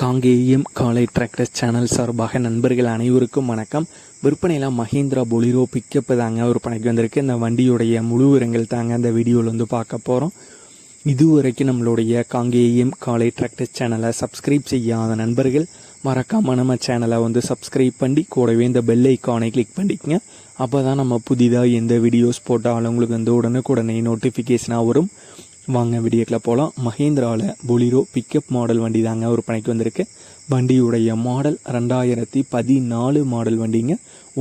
காங்கேயம் காலை tractor channel சார்பாக நண்பர்கள் அனைவருக்கும் வணக்கம். விற்பனையில் மஹேந்திரா பொலிரோ பிக்கப் தாங்க விற்பனைக்கு வந்திருக்கு. இந்த வண்டியுடைய முழு விவரங்கள் தாங்க இந்த வீடியோவில் வந்து பார்க்க போகிறோம் இதுவரைக்கும் நம்மளுடைய காங்கேயம் காலை டிராக்டர் சேனலை சப்ஸ்கிரைப் செய்யாத நண்பர்கள் மறக்காமல் நம்ம சேனலை வந்து சப்ஸ்கிரைப் பண்ணி கூடவே இந்த பெல் ஐக்கானை கிளிக் பண்ணிக்கங்க. அப்போ தான் நம்ம புதிதாக எந்த வீடியோஸ் போட்டாலும் உங்களுக்கு வந்து உடனுக்குடனே நோட்டிஃபிகேஷனாக வரும். வாங்க விடியக்கில் போகலாம் மஹேந்திராவில் பொலிரோ பிக்கப் மாடல் வண்டி தாங்க ஒரு பணிக்கு வந்திருக்கு. வண்டியுடைய மாடல் ரெண்டாயிரத்தி பதினாலு மாடல் வண்டிங்க.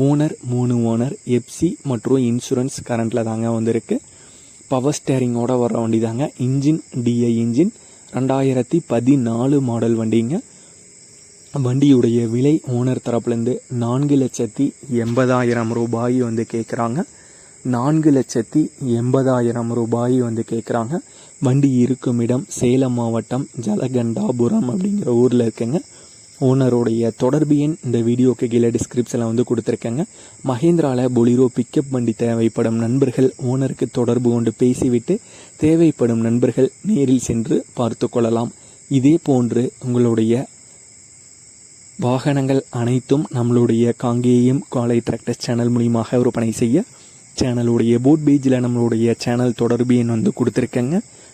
ஓனர் மூணு ஓனர் எஃப்சி மற்றும் இன்சூரன்ஸ் கரண்ட்டில் தாங்க வந்திருக்கு. பவர் ஸ்டேரிங்கோட வர வண்டி தாங்க. இன்ஜின் டிஐ இன்ஜின் ரெண்டாயிரத்தி பதினாலு மாடல் வண்டிங்க. வண்டியுடைய விலை ஓனர் தரப்புலேருந்து நான்கு லட்சத்தி எண்பதாயிரம் ரூபாய் வந்து கேட்குறாங்க நான்கு லட்சத்தி எண்பதாயிரம் ரூபாய் வந்து கேட்குறாங்க வண்டி இருக்கும் இடம் சேலம் மாவட்டம் ஜலகண்டாபுரம் அப்படிங்கிற ஊரில் இருக்குங்க. ஓனருடைய தொடர்பு எண் இந்த வீடியோக்கு கீழே டிஸ்கிரிப்ஷனில் வந்து கொடுத்துருக்கேங்க. மஹேந்திராவில் பொலிரோ பிக்கப் வண்டி தேவைப்படும் நண்பர்கள் ஓனருக்கு தொடர்பு கொண்டு பேசிவிட்டு தேவைப்படும் நண்பர்கள் நேரில் சென்று பார்த்து கொள்ளலாம். இதே போன்று உங்களுடைய வாகனங்கள் அனைத்தும் நம்மளுடைய காங்கேயம் காலை டிராக்டர் சேனல் மூலியமாக விற்பனை செய்ய சேனலுடைய போட் பேஜில் நம்மளுடைய சேனல் தொடர்பு எண் வந்து கொடுத்துருக்கேங்க.